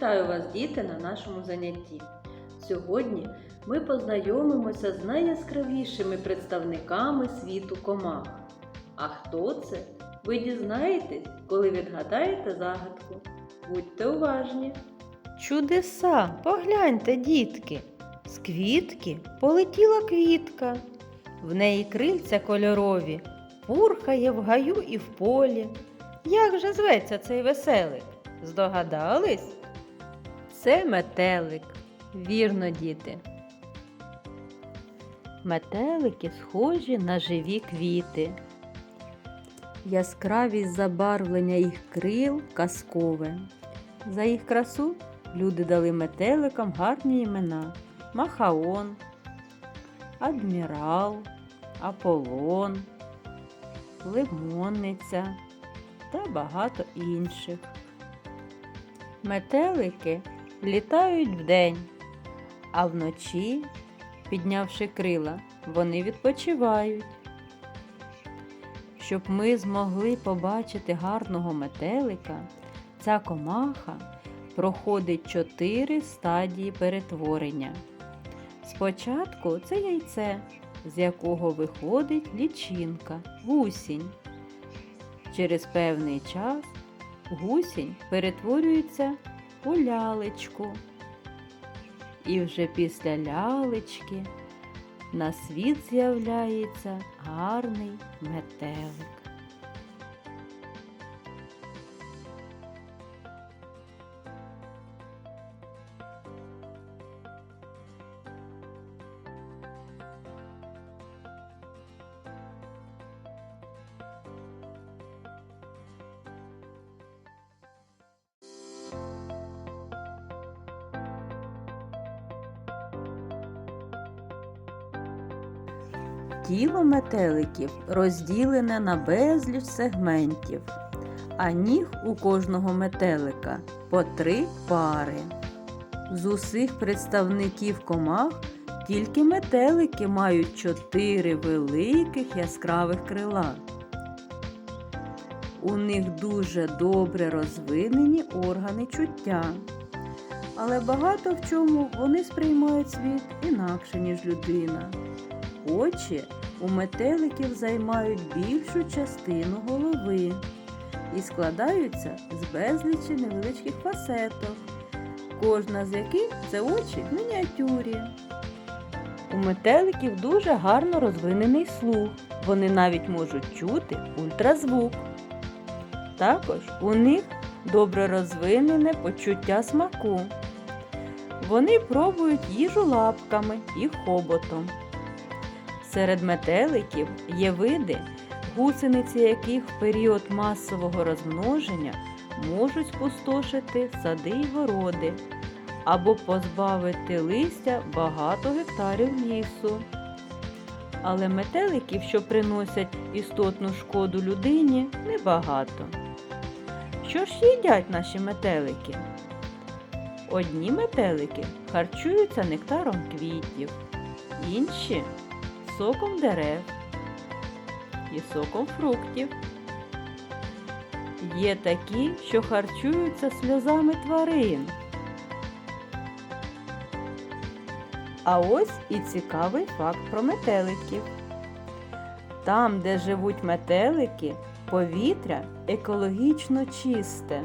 Вітаю вас, діти, на нашому занятті. Сьогодні ми познайомимося з найяскравішими представниками світу комах. А хто це? Ви дізнаєтесь, коли відгадаєте загадку. Будьте уважні! Чудеса, погляньте, дітки. З квітки полетіла квітка. В неї крильця кольорові, пурхає в гаю і в полі. Як же зветься цей веселик? Здогадались? Це метелик. Вірно, діти. Метелики схожі на живі квіти. Яскравість забарвлення їх крил казкове. За їх красу люди дали метеликам гарні імена Махаон, Адмірал, Аполлон, Лимонниця та багато інших. Метелики літають вдень, а вночі, піднявши крила, вони відпочивають. Щоб ми змогли побачити гарного метелика, ця комаха проходить чотири стадії перетворення. Спочатку це яйце, з якого виходить лічинка, гусінь. Через певний час гусінь перетворюється у лялечку. І вже після лялечки на світ з'являється гарний метелик. Тіло метеликів розділене на безліч сегментів, а ніг у кожного метелика по три пари. З усіх представників комах тільки метелики мають чотири великих яскравих крила. У них дуже добре розвинені органи чуття. Але багато в чому вони сприймають світ інакше, ніж людина. Очі у метеликів займають більшу частину голови і складаються з безлічі невеличких фасеток, кожна з яких це очі в мініатюрі. У метеликів дуже гарно розвинений слух. Вони навіть можуть чути ультразвук. Також у них добре розвинене почуття смаку. Вони пробують їжу лапками і хоботом. Серед метеликів є види, гусениці яких в період масового розмноження можуть спустошити сади й городи або позбавити листя багато гектарів лісу. Але метеликів, що приносять істотну шкоду людині, небагато. Що ж їдять наші метелики? Одні метелики харчуються нектаром квітів, інші соком дерев і соком фруктів. Є такі, що харчуються сльозами тварин. А ось і цікавий факт про метеликів. Там, де живуть метелики, повітря екологічно чисте,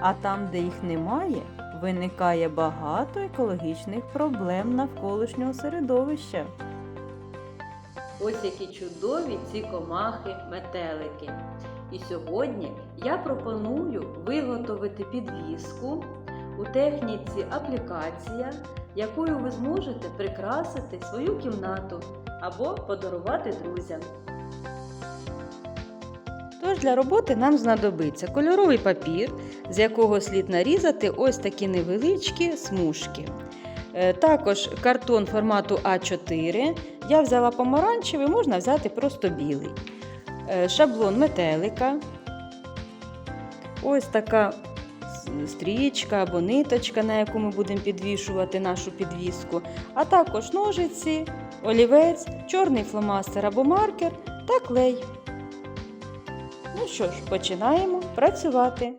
а там, де їх немає, виникає багато екологічних проблем навколишнього середовища. Ось які чудові ці комахи метелики. І сьогодні я пропоную виготовити підвіску у техніці аплікація, якою ви зможете прикрасити свою кімнату або подарувати друзям. Тож для роботи нам знадобиться кольоровий папір, з якого слід нарізати ось такі невеличкі смужки. Е, Також картон формату А4. Я взяла помаранчевий, можна взяти просто білий. Е, Шаблон метелика. Ось така стрічка або ниточка, на яку ми будемо підвішувати нашу підвіску, а також ножиці, олівець, чорний фломастер або маркер та клей. Ну що ж, починаємо працювати.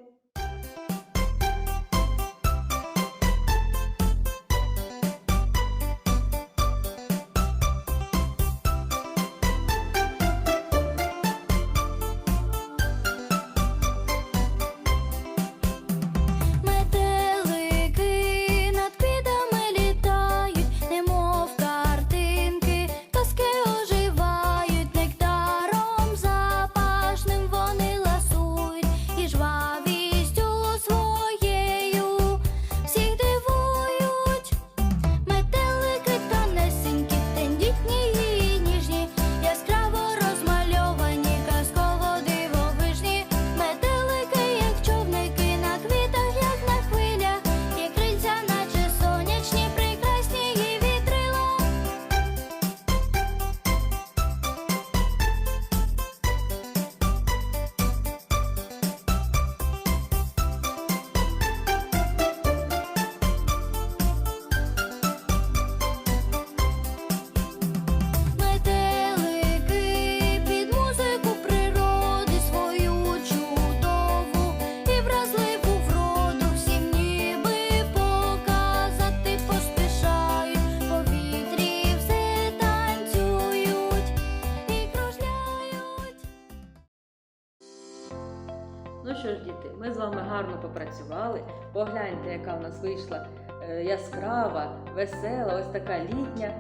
Що ж, діти, ми з вами гарно попрацювали. Погляньте, яка в нас вийшла е, яскрава, весела, ось така літня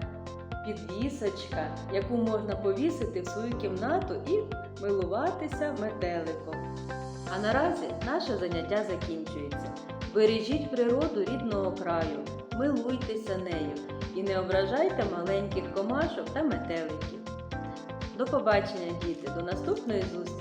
підвісочка, яку можна повісити в свою кімнату і милуватися метеликом. А наразі наше заняття закінчується. Бережіть природу рідного краю, милуйтеся нею і не ображайте маленьких комашок та метеликів. До побачення, діти, до наступної зустрічі!